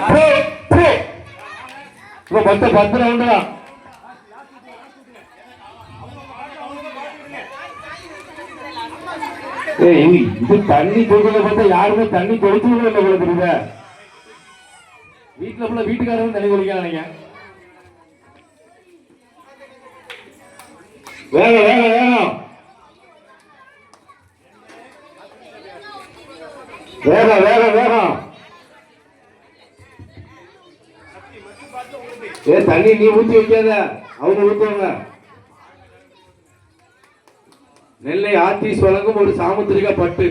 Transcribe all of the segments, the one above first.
போ, இப்ப மொத்தம் பத்து ரவுண்டு தான் ஏய் இது தண்ணி கொடுக்கறத பார்த்தா யாருமே தண்ணி கொடுத்து இல்லை போல தெரியுதா. வீட்டுல ஃபுல்லா வீட்டுக்காரங்க தண்ணி குடிக்கிறாங்க வேகம் வேக வேகம் வேகம் வேகம் வேகம் ஏ தண்ணி நீ ஊத்தி வைக்காத. அவங்க ஊற்றுவாங்க நெல்லை ஆத்தீஸ் வழங்கும் ஒரு சாமுத்திரிகா பட்டு.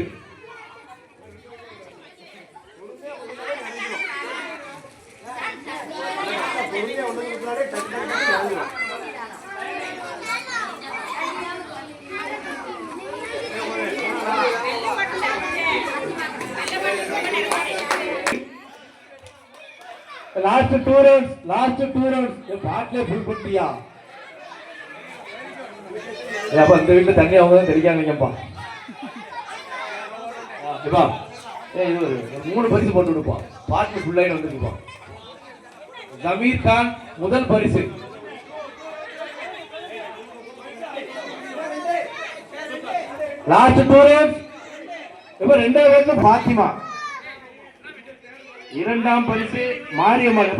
Last two rounds last two rounds பாட்டிலே ஃபுல் பண்ணியா அப்ப இந்த வீட்டுல தண்ணி அவங்க தான் தெரியாங்கப்பா ஏப்பா. ஏய் இது மூணு பரிசு போட்டு விடுப்பா. பாட்டு ஃபுல்லாக வந்துருக்குப்பா. ஜமீர் கான் முதல் பரிசு. லாஸ்ட் டூ ரவுண்ட்ஸ் இப்ப ரெண்டாவது வந்து பாத்திமா இரண்டாம் பரிசு மாரியம்மன்.